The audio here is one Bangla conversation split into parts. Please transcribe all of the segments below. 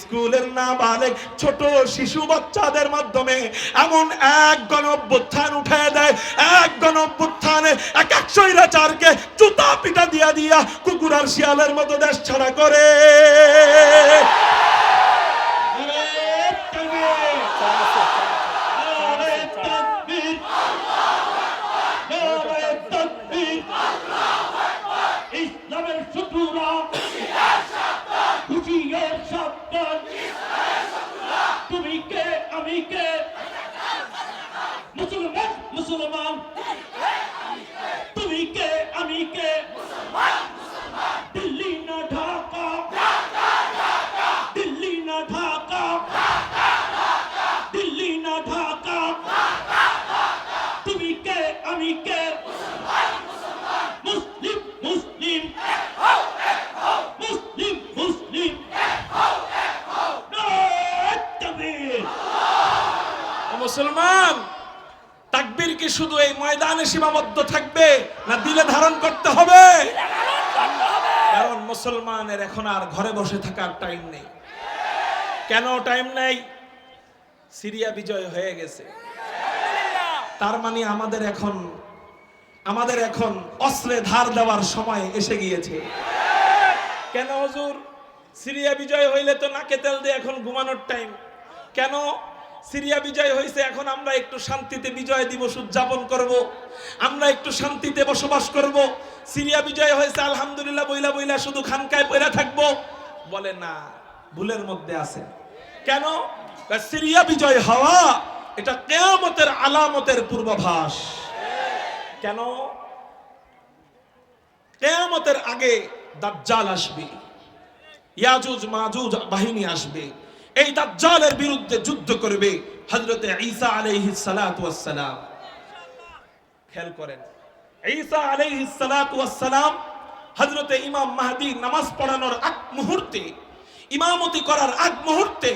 স্কুলের না বালেক ছোট শিশু বাচ্চাদের মাধ্যমে এমন এক গণ উঠে দেয়। এক গণ এক এক স্বৈরাচারকে জুতা পিটা দিয়া দিয়া কুকুর আর শিয়ালের মতো দেশ ছাড়া করে। ইসলামের শত্রুরা হুশিয়ার সাবধান তুমি কে আমি কে মুসলমান মুসলমান তুমি কে আমি কে দিল্লি না ঢাকা দিল্লি না ঢাকা দিল্লি না ঢাকা তুমি কে আমি কে মুসলিম মুসলিম মুসলিম মুসলিম নারায়ে তাকবীর ও মুসলমান তাকবীর কি শুধু এই ময়দানে সীমাবদ্ধ থাকবে না দিলে ধারণ করতে হবে? কারণ মুসলমানের এখন আর ঘরে বসে থাকার টাইম নেই। কেন টাইম নেই? সিরিয়া বিজয় হয়ে গেছে। তার মানে আমাদের এখন আমাদের এখন অস্ত্রে ধার দেওয়ার সময় এসে গিয়েছে। কেন হজুর? সিরিয়া বিজয় হইলে তো নাকে তেল দিয়ে এখন ঘুমানোর টাইম কেন সিরিয়া বিজয় হয়েছে, এখন আমরা একটু শান্তিতে বিজয় দিবস উদযাপন করব। আমরা একটু শান্তিতে বসবাস করব। সিরিয়া বিজয় হয়েছে, আলহামদুলিল্লাহ, বইলা বইলা শুধু খানকায় পয়রা থাকব। বলে না, ভুলের মধ্যে আছে। কেন? সিরিয়া বিজয় হওয়া, এটা কেয়ামতের আলামতের পূর্বাভাস। কেন? কেয়ামতের আগে দাজ্জাল আসবে ইয়াজুজ মাজুজ বাহিনী আসবে। এই দাজ্জালের বিরুদ্ধে যুদ্ধ করবে হযরতে ঈসা ওয়াস সালাম খেয়াল করেন, ঈসা ওয়াস সালাম হযরতে ইমাম মাহদি নামাজ পড়ানোর আগ মুহূর্তে, ইমামতি করার আগ মুহূর্তে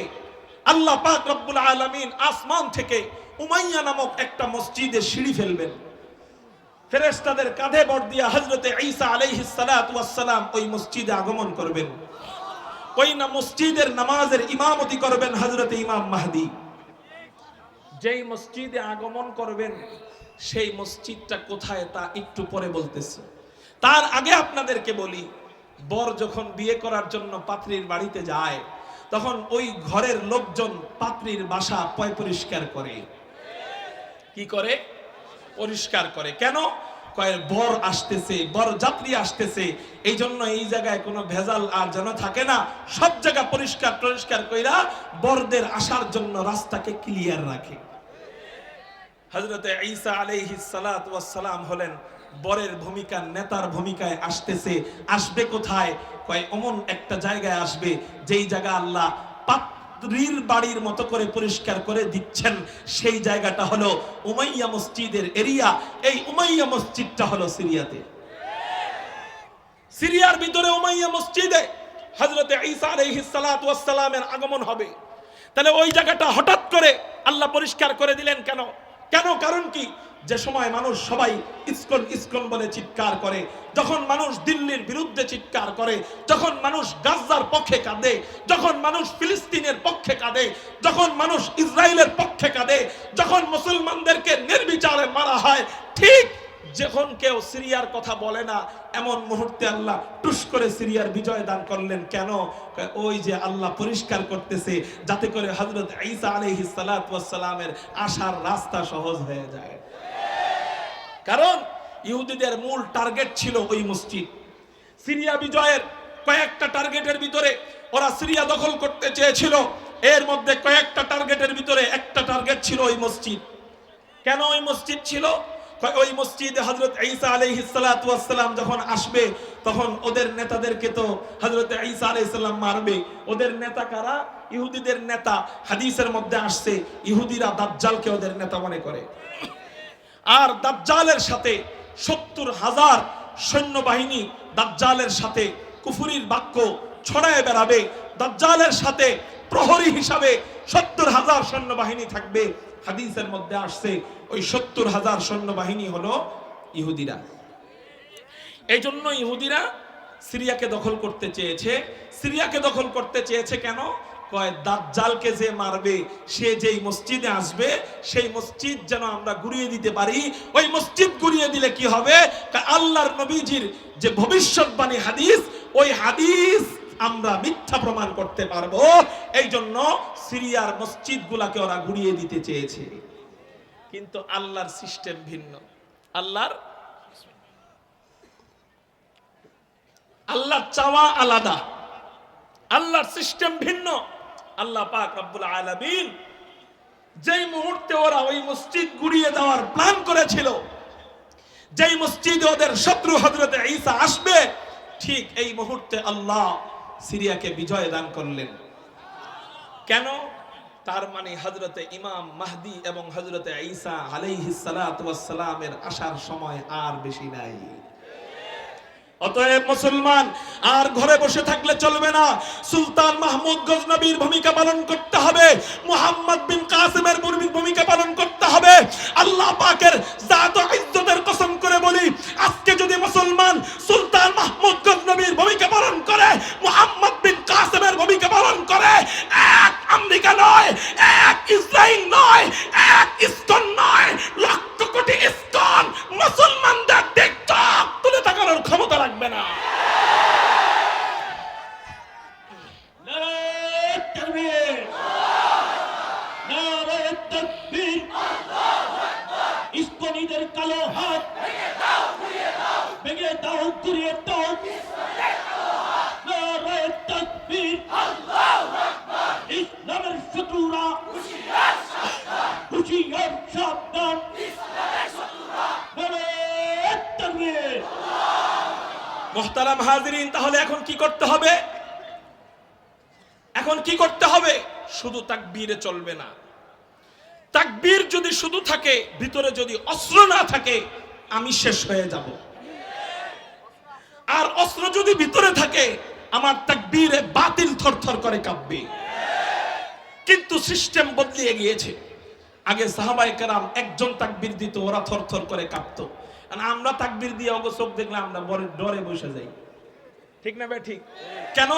আল্লাহ পাক রব্বুল আলামিন আসমান থেকে উমাইয়া নামক একটা মসজিদে সিঁড়ি ফেলবেন। ফেরেশতাদের কাঁধে বর দিয়া হযরতে ঈসা আলাইহিস সালাম ওই মসজিদে আগমন করবেন। ওই না মসজিদের নামাজের ইমামতি করবেন হযরতে ইমাম মাহদি। যেই মসজিদে আগমন করবেন, সেই মসজিদটা কোথায় তা একটু পরে বলতেছি। তার আগে আপনাদেরকে বলি, বর যখন বিয়ে করার জন্য পাত্রীর বাড়িতে যায়, তখন ওই ঘরের লোকজন পাত্রীর বাসা পয় পরিষ্কার করে। কি করে? পরিষ্কার করে। কেন? বর আসতেছে, বর যাত্রী আসতেছে। এই জন্য এই জায়গায় কোনো ভেজাল আর যেন থাকে না। সব জায়গা পরিষ্কার পরিষ্কার কইরা বরদের আসার জন্য রাস্তাকে ক্লিয়ার রাখে। হজরতে ঈসা আলাইহিস সালাত সালাম হলেন, বরের ভূমিকা, নেতার ভূমিকায় আসতেছে। আসবে কোথায়? কয়, অমন একটা জায়গায় আসবে, যেই জায়গা আল্লাহ পাত্রীর বাড়ির মতো করে পরিষ্কার করে দিচ্ছেন। সেই জায়গাটা হলো উমাইয়া মসজিদের এরিয়া। এই উমাইয়া মসজিদটা হলো সিরিয়াতে। সিরিয়ার ভিতরে উমাইয়া মসজিদে হজরতে ঈসা আলাইহিস সালাতু ওয়াস সালামের আগমন হবে। তাহলে ওই জায়গাটা হঠাৎ করে আল্লাহ পরিষ্কার করে দিলেন কেন? কেন? কারণ কি? যে সময় মানুষ সবাই ইসকন ইসকন বলে চিৎকার করে, যখন মানুষ দিল্লির বিরুদ্ধে চিৎকার করে, যখন মানুষ গাজার পক্ষে কাঁদে, যখন মানুষ ফিলিস্তিনের পক্ষে কাঁদে, যখন মানুষ ইসরায়েলের পক্ষে কাঁদে, যখন মুসলমানদেরকে নির্বিচারে মারা হয়, ঠিক যখন কেউ সিরিয়ার কথা বলে না, এমন মুহূর্তে আল্লাহ টুস করে সিরিয়ার বিজয় দান করলেন। কেন? ওই যে আল্লাহ পরিষ্কার করতেছে, যাতে করে হজরত ঈসা আলাইহিস সালাতু ওয়াস সালামের আসার রাস্তা সহজ হয়ে যায়। কারণ ইহুদিদের মূল টার্গেট ছিল ওই মসজিদ। সিরিয়া বিজয়ের কয়েকটা টার্গেটের ভিতরে ওরা সিরিয়া দখল করতে চেয়েছিল। এর মধ্যে কয়েকটা টার্গেটের ভিতরে একটা টার্গেট ছিল ওই মসজিদ। কেন ওই মসজিদ ছিল? ওই মসজিদে হজরত ঈসা ওয়াস সালাম যখন আসবে, তখন ওদের নেতাদেরকে তো হজরত ঈসা আলাইহিস সালাম মারবে। ওদের নেতা কারা? ইহুদিদের নেতা। হাদিসের মধ্যে আসছে, ইহুদিরা দাজ্জালকে ওদের নেতা মনে করে। আর দাজ্জালের সাথে সত্তর হাজার সৈন্যবাহিনী দাজ্জালের সাথে কুফুরির বাক্য ছড়ায় বেড়াবে। দাজ্জালের সাথে প্রহরী হিসাবে সত্তর হাজার সৈন্যবাহিনী থাকবে। হাদিসের মধ্যে আসছে, ওই সত্তর হাজার সৈন্যবাহিনী হলো ইহুদিরা। এই জন্য ইহুদিরা সিরিয়াকে দখল করতে চেয়েছে। সিরিয়াকে দখল করতে চেয়েছে কেন? কয়, দাজ্জালকে যে মারবে, সে যেই মসজিদে আসবে, সেই মসজিদ যেন আমরা ঘুরিয়ে দিতে পারি। ওই মসজিদ ঘুরিয়ে দিলে কি হবে? আল্লাহর নবীজির যে ভবিষ্যৎবাণী হাদিস, ওই হাদিস আমরা মিথ্যা প্রমাণ করতে পারব। এই জন্য সিরিয়ার মসজিদগুলাকে ওরা ঘুরিয়ে দিতে চেয়েছে। কিন্তু আল্লাহর সিস্টেম ভিন্ন। আল্লাহর আল্লাহর চাওয়া আলাদা। আল্লাহর সিস্টেম ভিন্ন। আল্লাহ পাক রব্বুল আলামিন যেই মুহূর্তে ওরা ওই মসজিদ গুড়িয়ে দেওয়ার প্ল্যান করেছিল, যেই মসজিদে ওদের শত্রু হজরতে ঈসা আসবে, ঠিক এই মুহূর্তে আল্লাহ সিরিয়াকে বিজয় দান করলেন। কেন? তার মানে হজরতে ইমাম মাহদি এবং হজরতে ঈসা আলাইহিস সালামের আসার সময় আর বেশি নাই। অতএব মুসলমান, আর ঘরে বসে থাকলে চলবে না। সুলতান মাহমুদ গজনবীর ভূমিকা পালন করতে হবে। মুহাম্মদ বিন কাসিমের ভূমিকা পালন করতে হবে। আল্লাহ পাকের জাত ও ইজ্জতের কসম করে বলি আজকে যদি মুসলমান সুলতান মাহমুদ গজনবীর ভূমিকা পালন করে মুহাম্মদ বিন কাসিমের ভূমিকা পালন করে এক আমেরিকা নয় এক ইসরায়েল নয় এক ইস্কন নয় লক্ষ কোটি ইস্কন মুসলমানদের দিক চোখ তুলে তাকানোর ক্ষমতা রাখবে না নারায়ে তাকবীর নারায়ে তাকবীর ইসকনিদের কালো হাত ভেঙে দাও ঘুরিয়ে দাও নারায়ে তাকবীর ইসলামের শত্রুরা হুশিয়ার সাবধান নারায়ে তাকবীর মোহতারাম হাজিরিন, তাহলে এখন কি করতে হবে? এখন কি করতে হবে? শুধু তাকবীরে চলবে না। তাকবীর যদি শুধু থাকে, ভিতরে যদি অস্ত্র না থাকে, আমি শেষ হয়ে যাব। আর অস্ত্র যদি ভিতরে থাকে, আমার তাকবীরে বাতিল থরথর করে কাঁপবে। কিন্তু সিস্টেম বদলিয়ে গিয়েছে। আগে সাহাবাই কারাম একজন তাকবীর দিত, ওরা থরথর করে কাঁপতো। আমরা তাকবীর দিয়ে অগ চোখ দেখলে আমরা বড় ডরে বসে যাই। ঠিক না ভাই? ঠিক। কেন?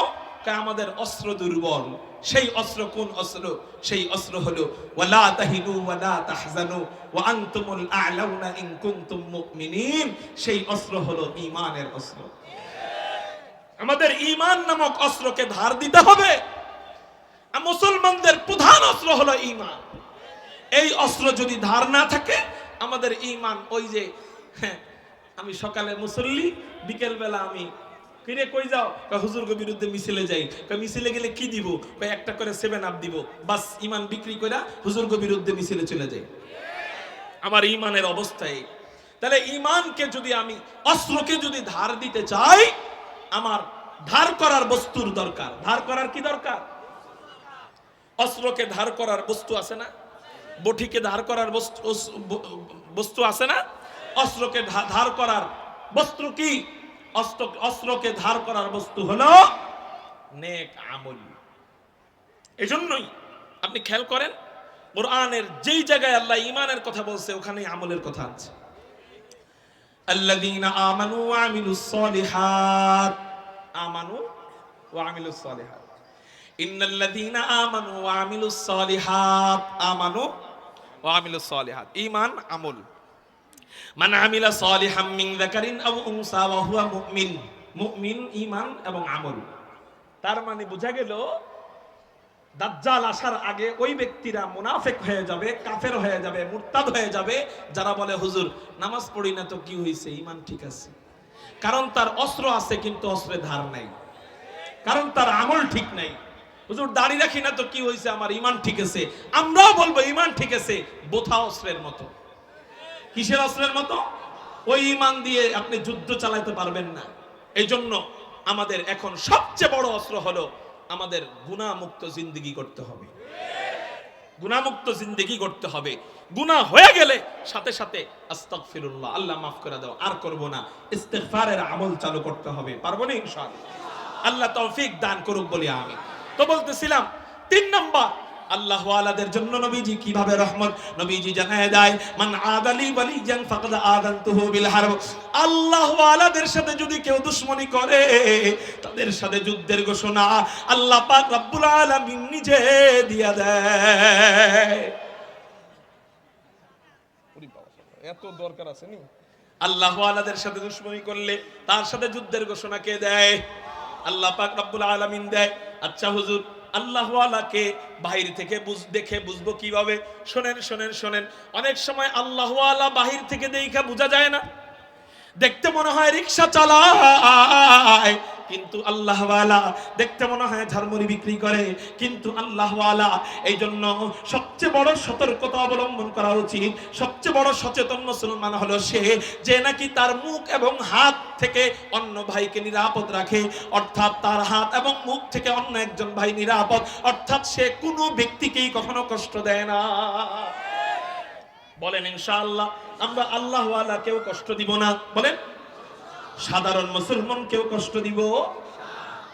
আমাদের অস্ত্র দুর্বল। সেই অস্ত্র কোন অস্ত্র? সেই অস্ত্র হলো, ওয়ালা তাহিনু ওয়ালা তাহজানু ওয়া আনতুমুল আ'লাউনা ইন কুনতুম মুমিনিন। সেই অস্ত্র হলো ঈমানের অস্ত্র। আমাদের ঈমান নামক অস্ত্রকে ধার দিতে হবে। মুসলমানদের প্রধান অস্ত্র হলো ঈমান। এই অস্ত্র যদি ধার না থাকে, আমাদের ঈমান ওই যে আমি সকালে মুসল্লি বিকেল বেলা আমি ফিরে কই যাও? হুজুরকে বিরুদ্ধে মিছিলে যাই। মিছিলে গেলে কি দিব? একটা করে সেভেন আপ দিব। বাস ইমান বিক্রি করে হুজুরকে বিরুদ্ধে মিছিলে চলে যাই। আমার ইমানের অবস্থায় তাহলে ইমানকে যদি আমি, অস্ত্রকে যদি ধার দিতে চাই, আমার ধার করার বস্তুর দরকার। ধার করার কি দরকার? অস্ত্রকে ধার করার বস্তু আছে না? বঠিকে ধার করার বস্তু বস্তু আছে না? অস্ত্রকে ধার করার বস্তু কি? অস্ত্র অস্ত্রকে ধার করার বস্তু হলো নেক আমল। এজন্যই আপনি খেয়াল করেন, কোরআনের যেই জায়গায় আল্লাহ ইমানের কথা বলছে ওখানে আমলের কথা আছে। আল্লাযীনা আমানু ওয়া আমিলুস সলিহাত। আমানু ওয়া আমিলুস সলিহাত। ইন্নাল্লাযীনা আমানু ওয়া আমিলুস সলিহাত। আমানু ওয়া আমিলুস সলিহাত। ঈমান, আমল। মান আমিলা সালিহাম মিন যাকারিন আও উনসা ওয়া হুয়া মুমিন মুমিন ঈমান এবং আমল। তার মানে বোঝা গেল, দাজ্জাল আসার আগে ওই ব্যক্তিরা হয়ে যাবে, কাফের হয়ে যাবে, মুরতাদ হয়ে যাবে। যারা বলে, হুজুর, নামাজ পড়ি না তো কি হয়েছে ইমান ঠিক আছে। কারণ তার অস্ত্র আছে কিন্তু অস্ত্রে ধার নাই। কারণ তার আমল ঠিক নাই। হুজুর, দাড়ি রাখি না তো কি হয়েছে আমার ইমান ঠিক আছে। আমরাও বলব, ইমান ঠিক আছে। বোথা অস্ত্রের মতো। কিসের অস্ত্রের মতো? ওই ইমান দিয়ে আপনি যুদ্ধ চালাইতে পারবেন না। এই জন্য আমাদের এখন সবচেয়ে বড় অস্ত্র হলো আমাদের গুণামুক্ত জিন্দগি করতে হবে। গুণামুক্ত জিন্দগি করতে হবে। গুনাহ হয়ে গেলে সাথে সাথে আস্তাগফিরুল্লাহ, আল্লাহ মাফ করে দাও, আর করব না। ইস্তেগফারের আমল চালু করতে হবে। পারব না ইনশাআল্লাহ? আল্লাহ তৌফিক দান করুক বলি আমি। তো বলতেছিলাম, তিন নম্বর আল্লাহ আলাদের জন্য নবীজি কীভাবে রহমত নবীজি জানায় দেয় মান আদালি ওয়ালিয়ান ফাকাদ আযানতুহু বিল হারব। আল্লাহ আলাদের সাথে যদি কেউ দুশমনি করে তাদের সাথে যুদ্ধের ঘোষণা আল্লাহ পাক রব্বুল আলামিন নিজে দিয়া দেয়। এত দরকার আছে নি? আল্লাহ আলাদের সাথে দুশ্মনী করলে তার সাথে যুদ্ধের ঘোষণা কে দেয়? আল্লাহ পাক রব্বুল আলামিন দেয়। আচ্ছা হুজুর আল্লাহ আলাকে বাহির থেকে বুঝ, দেখে বুঝব কীভাবে? শোনেন শোনেন শোনেন। অনেক সময় আল্লাহওয়ালা বাহির থেকে দেখা বোঝা যায় না। দেখতে মনে হয় রিক্সা চালায়। কিন্তু আল্লাহওয়ালা দেখতে মনে হয় ঝালমুড়ি বিক্রি করে, কিন্তু আল্লাহওয়ালা এই জন্য সবচেয়ে বড় সতর্কতা অবলম্বন করা উচিত। সবচেয়ে বড় সচেতন মুসলমান হলো সে যে নাকি তার মুখ এবং হাত থেকে অন্য ভাইকে নিরাপদ রাখে, অর্থাৎ তার হাত এবং মুখ থেকে অন্য একজন ভাই নিরাপদ, অর্থাৎ সে কোনো ব্যক্তিকেই কখনো কষ্ট দেয় না। বলেন ইনশাআল্লাহ, আমরা আল্লাহ কেউ কষ্ট দিব না। বলেন সাধারণ মুসলমান কেউ কষ্ট দিব।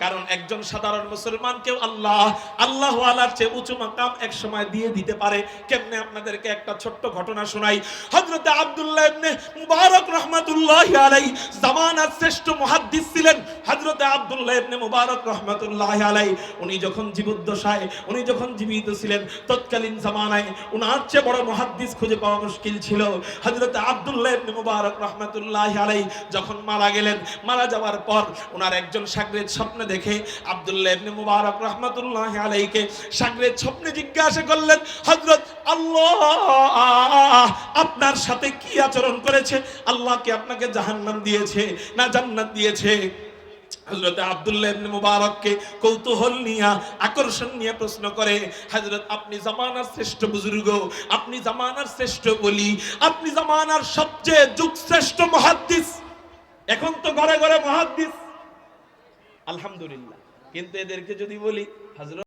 কারণ একজন সাধারণ মুসলমানকেও আল্লাহ আল্লাহ আলার চেয়ে উঁচু মাকাম এক সময় দিয়ে দিতে পারে। কেমনে আপনাদেরকে একটা ছোট্ট ঘটনা শোনাই। হযরতে আব্দুল্লাহ ইবনে মুবারক রাহমাতুল্লাহ আলাই জামানার শ্রেষ্ঠ মুহাদ্দিস ছিলেন। হযরতে আব্দুল্লাহ ইবনে মুবারক রাহমাতুল্লাহ আলাই উনি যখন জীবদ্দশায়, উনি যখন জীবিত ছিলেন, তৎকালীন জামানায় উনার চেয়ে বড় মুহাদ্দিস খুঁজে পাওয়া মুশকিল ছিল। হযরতে আব্দুল্লাহ ইবনে মুবারক রাহমাতুল্লাহ আলাই যখন মারা গেলেন, মারা যাওয়ার পর ওনার একজন সাগরেদ স্বপ্নে দেখে আব্দুল্লাহ ইবনে মুবারক জিজ্ঞাসা করলেন, হযরত আল্লাহ, আপনার সাথে কি আচরণ করেছে? আল্লাহ কি আপনাকে জাহান্নাম দিয়েছে না জান্নাত দিয়েছে? হযরত আব্দুল্লাহ ইবনে মুবারককে কৌতূহল নিয়ে, আকর্ষণ নিয়ে প্রশ্ন করে হজরত আপনি জামানার শ্রেষ্ঠ বুজুর্গ, আপনি জামানার শ্রেষ্ঠ বলি, আপনি জামানার সবচেয়ে যুগ শ্রেষ্ঠ মুহাদ্দিস, এখন তো ঘরে ঘরে মুহাদ্দিস। আলহামদুলিল্লাহ। কিন্তু এদেরকে যদি বলি হযরত